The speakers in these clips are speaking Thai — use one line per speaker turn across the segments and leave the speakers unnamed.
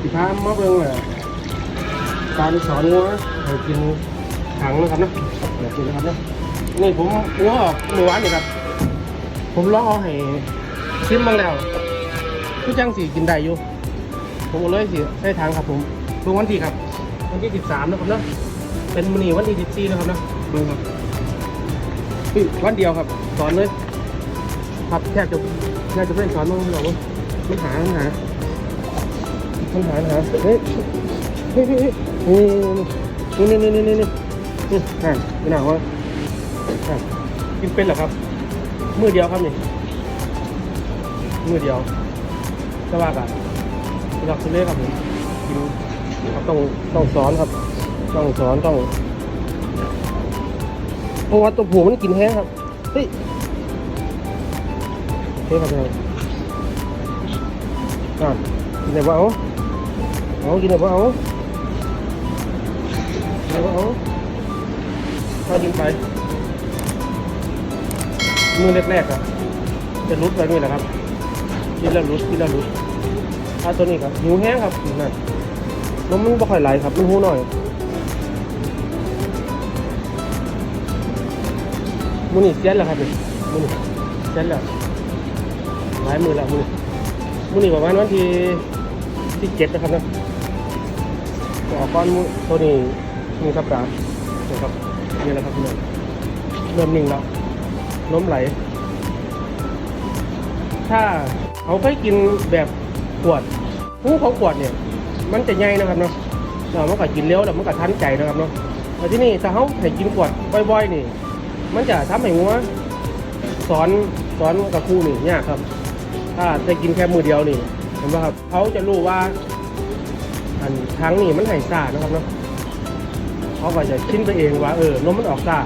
สิพามาเบิ่งอะการสอนงัวให้กินถังนะครับนะอยากกินนะครับเนาะนี่ผมงัวออกเมื่อวานนี่ครับ ผมลองเอาให้ชิมบ้างแล้วคือจังสีกินได้อยู่ ผมเลยสิใส่ถังครับผมเพิ่งวันที่ครับ วันที่สิบสามนะครับเนะเป็นมื้อนี้วันที่สิบสี่นะครับเนะเบิ่งครับอุ๊ยวันเดียวครับสอนเลยครับแทบจะแทบจะเป็นสอนมั้งเรามันหามันหา มันหาหาเฮ้ยเฮ้ยเฮ้ยเฮ้ยนี่นี่นี่นี่นี่นี่นี่อ่าไม่หนาวอะอ่ากินเป็นเหรอครับมือเดียวครับนี่มือเดียวสว่ากันหลักสุดเลยครับผมกินครับต้องต้องสอนครับ ต้องสอนต้องเพราะว่าตัวผูมันกินแห้งครับเฮ้ยเฮ้ยครับเนี่ยอ่ากินได้บ่เอา เอากินแบบว่าเอากินแบบว่าเอาถ้ากินไปมือแรกๆอะจะรุดแบบนี้แหละครับกินแล้วรุดกินแล้วรุดถ้าตัวนี้ครับหิวแห้งครับนั่นนมมันบ่ค่อยไหลครับมันหูหน่อยมือนี่เสียนแล้วครับนี่มือนี่เสียนแล้วหลายมือแล้วมือนี่มือนี่ประมาณวันที่ ที่เจ็ดนะครับนะออกก้อนมุตัวนี้นี่ครับกานี่ครับนี่แหละครับพี่น้องเริ่มนิ่งแล้วล้มไหล ถ้าเขาเคยกินแบบขวดหูเขาขวดเนี่ย มันจะใหญ่นะครับเนาะเรามันก็กินเร็วแล้วมันก็ทันใจนะครับเนาะแต่ที่นี่ถ้าเขาให้กินขวดบ่อยๆนี่ มันจะทำให้งัวสอนสอนกับครูนี่ยากครับ ถ้าได้กินแค่มือเดียวนี่ เห็นไหมครับเขาจะรู้ว่า อันครั้งนี้มันไห่ซ่านะครับเนาะเขาก็จะชินไปเองว่าเออนมมันออกซ่า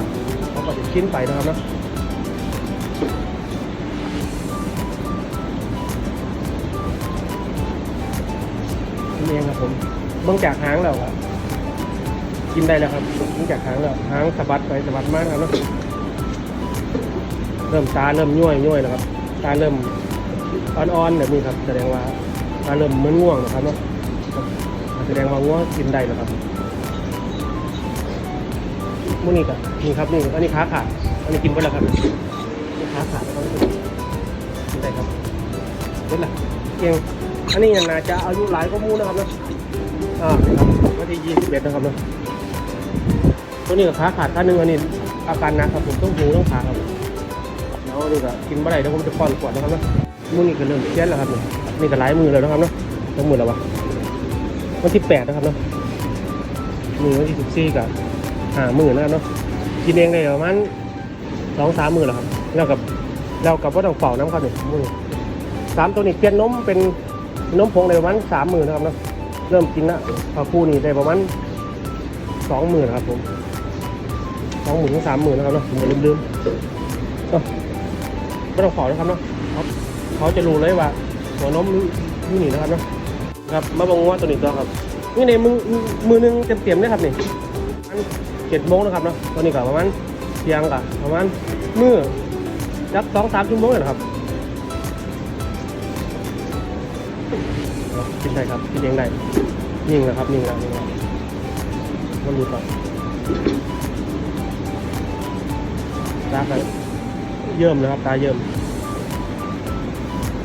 เขาก็จะชินไปนะครับเนาะกินเองครับผมเบื้องจากหางแล้วอะกินได้แล้วครับเบื้องจากหางแล้วหางสะบัดไปสะบัดมากครับเนาะเริ่มตาเริ่มย่วยย่วยแล้วครับตาเริ่มอ่อนๆแบบนี้ครับ แสดงว่า ตาเริ่มมึนง่วงนะครับเนาะแสดงว่างัวกินได้แล้วครับมื้อนี้ก็นี่ครับนี่อันนี้ขาขาดอันนี้กินไปแล้วครับนี่ขาขาดแล้วก็กินได้ครับเห็นละเก่งอันนี้น่าจะอายุหลายก็มูนะครับนะอ่าครับวันที่ยี่สิบเอ็ดนะครับนะตัวนี้ก็ขาขาดขาหนึ่งอันนี้อาการนักครับผมต้องหูต้องขาครับแล้วนี่ก็กินไม่ได้เดี๋ยวผมจะป้อนขวดนะครับนะมื้อนี้ก็เริ่มเสียนแล้วครับเนี่ นี่ก็หลายมือแล้วนะครับเนาะต้องมือแล้ววะวันที่แปดนะครับเนาะมือวันที่สิบสี่กับหาหมื่นนะครับเนาะกินเองได้ประมาณสองสามหมื่นแล้วครับแล้วกับแล้วกับว่าต้องเป่าน้ำครับหนึ่งมือสามตัวนี้เปลี่ยนนมเป็นนมผงได้ประมาณสามหมื่นนะครับเนาะเริ่มกินละพอคู่นี้ได้ประมาณสองหมื่นครับผมสองหมื่นถึงสามหมื่นนะครับเนาะผมลืมลืมๆเนาะไม่ต้องเป่านะครับเนาะเขาเขาจะรู้เลยว่า หัวนมอยู่นี่นะครับเนาะครับ มาบังว่าตัวนี้ตัวครับ นี่ในมือมือหนึงเต็มเต็มเลยครับนี่มันเจ็ดโมงนะครับเนาะตัวนี้ก็ประมาณเที่ยงกับประมาณมือจักสองสามชั่วโมงเลยนะครับกินได้ครับกินเองได้นิ่งนะครับนิ่งแล้วนิ่งแล้วมันดูต่อตาเยิ่มนะครับตาเยิ่ม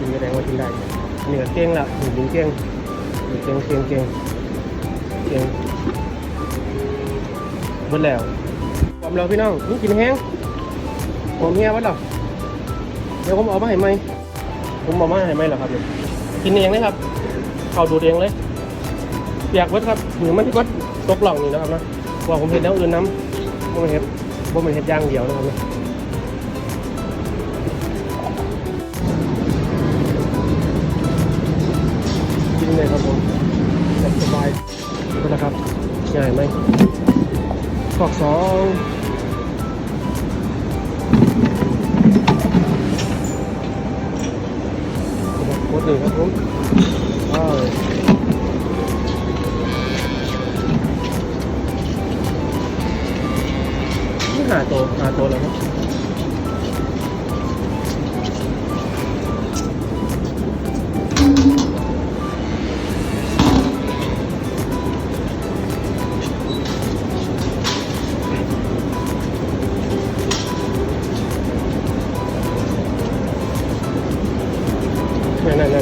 กินกระแดงว่ากินได้อันนี้ก็เก่งละหนึ่งเก่งเก่งเก่งเก่งเก่งเบิดแล้วความเราพี่น้องนี่กินแห้งผมเฮียวัดหรอเดี๋ยวผมเอามาให้ไหมผมเอามาให้ไหมเหรอครับเนี่ยกินเองเลยครับเขาดูดเองเลยเปียกเบิดครับหรือมันที่ก็ตกหล่องนี่นะครับนะว่าผมเห็นแล้วอื่นน้ำผมเห็นผมเห็นย่างเดียวนะครับนะ กินเลยครับผมแบสบายนี่นะครับง่ายไหมกอกสองกดหนึ่งครับผมอ้าวหาตัวหาตัวแล้วครับ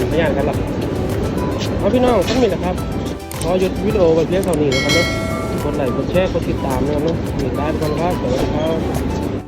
นั่นพยานกันหลับเอาพี่น้องท่านมีนะครับขอหยุดวิดีโอไว้เพียงเท่านี้นะครับเนาะกดไลค์กดแชร์กดติดตามนะครับเนาะมีได้ทุกคนครับสวัสดีครับ